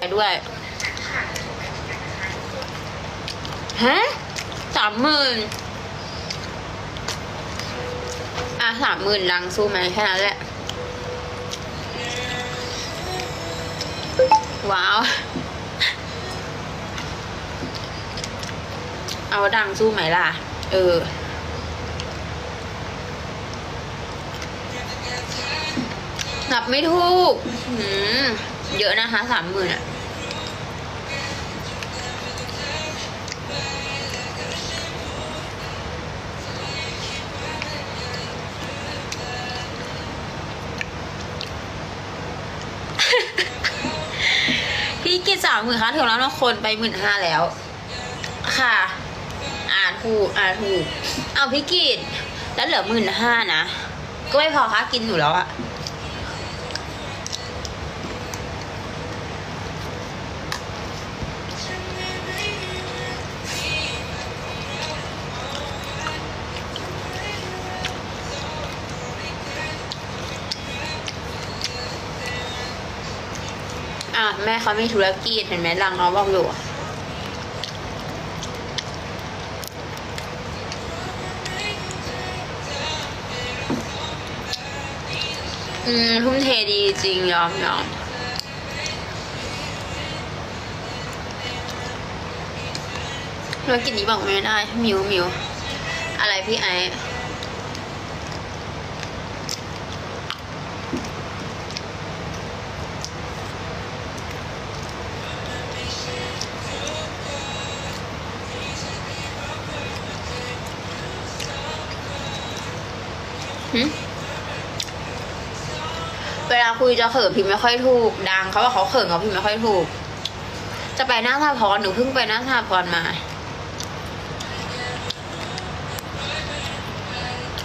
ไปด้วยฮะสามหมื่นอะสามหมื่นลังสู้ไหมแค่นั้นแหละ ว้าว เอาดังสู้ไหมล่ะ เออนับไม่ถูก หืม เยอะนะคะสามหมื่นอะพี่กิจสามหมื่นคะถึงแล้วนะคนไปหมื่นห้าแล้ว ค่ะ อ่านถูกอ่านถูก เอาพี่กิจแล้วเหลือหมื่นห้านะ ก็ไม่พอคะกินอยู่แล้วอะ อะแม่เขามีธุรกิจเห็นไหมรังเขาบอกอยู่อืมทุ่มเทดีจริงยอมยอมธุรกิจนี้บอกไม่ได้มิวมิวอะไรพี่ไอ เวลาคุยจะเขินพิมพ์ไม่ค่อยถูก ดังเขาว่าเขาเขินเขาพิมพ์ไม่ค่อยถูก จะไปหน้าทาพรหนูเพิ่งไปหน้าทาพรมา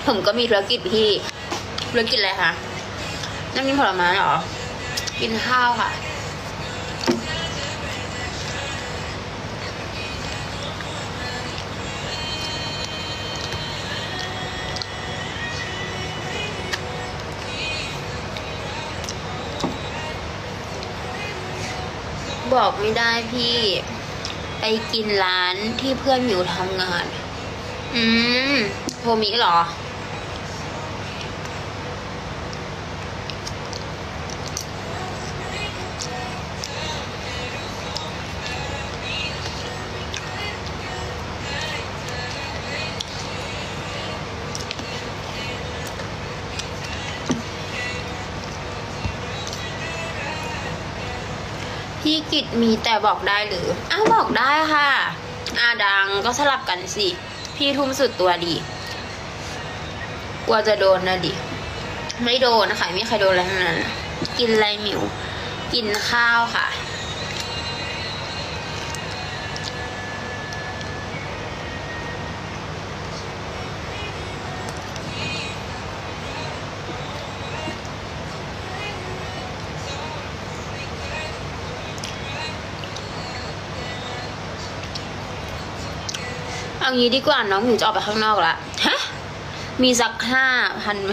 ผมก็มีธุรกิจพี่ธุรกิจอะไรคะนั่งกินผลไม้เหรอ กินข้าวค่ะ บอกไม่ได้พี่ ไปกินร้านที่เพื่อนอยู่ทำงาน อืมโทมิเหรอ พี่กิจมีแต่บอกได้หรือ อ้าวบอกได้ค่ะ อาดังก็สลับกันสิ พี่ทุ่มสุดตัวดี กลัวจะโดนนะดิ ไม่โดนนะคะไม่มีใครโดนอะไรทั้งนั้น กินอะไรหมิว กินข้าวค่ะ เอางี้ดีกว่าน้องหมิวจะออกไปข้างนอกละฮะมีสักห้าพันไหม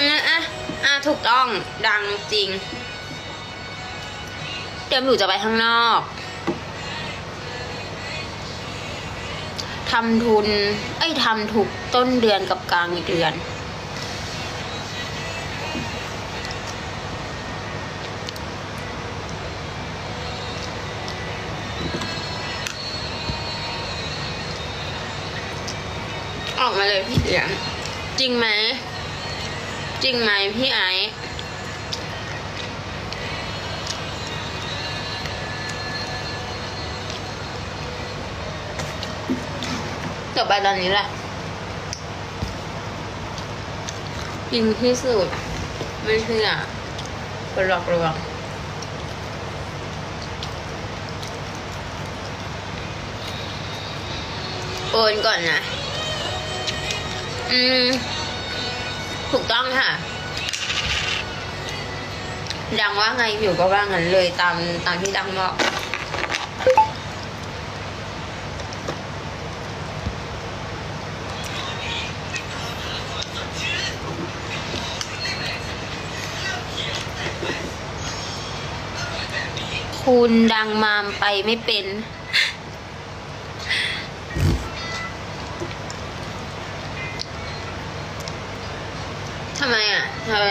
อะอะอะถูกต้องดังจริง เดี๋ยวหมิวจะไปข้างนอกทำทุน เอ้ยทำถูกต้นเดือนกับกลางเดือน ออกมาเลยพี่เสียงจริงไหม จริงไหมพี่ไอซ์จบไปตอนนี้แหละจริงที่สุด ไม่เชื่อคนหลอกลวงโอนก่อนนะ อืม ถูกต้องค่ะ ดังว่าไงอยู่ก็ว่างั้นเลยตามตามที่ดังบอกคคุณดังมามไปไม่เป็น ทำไม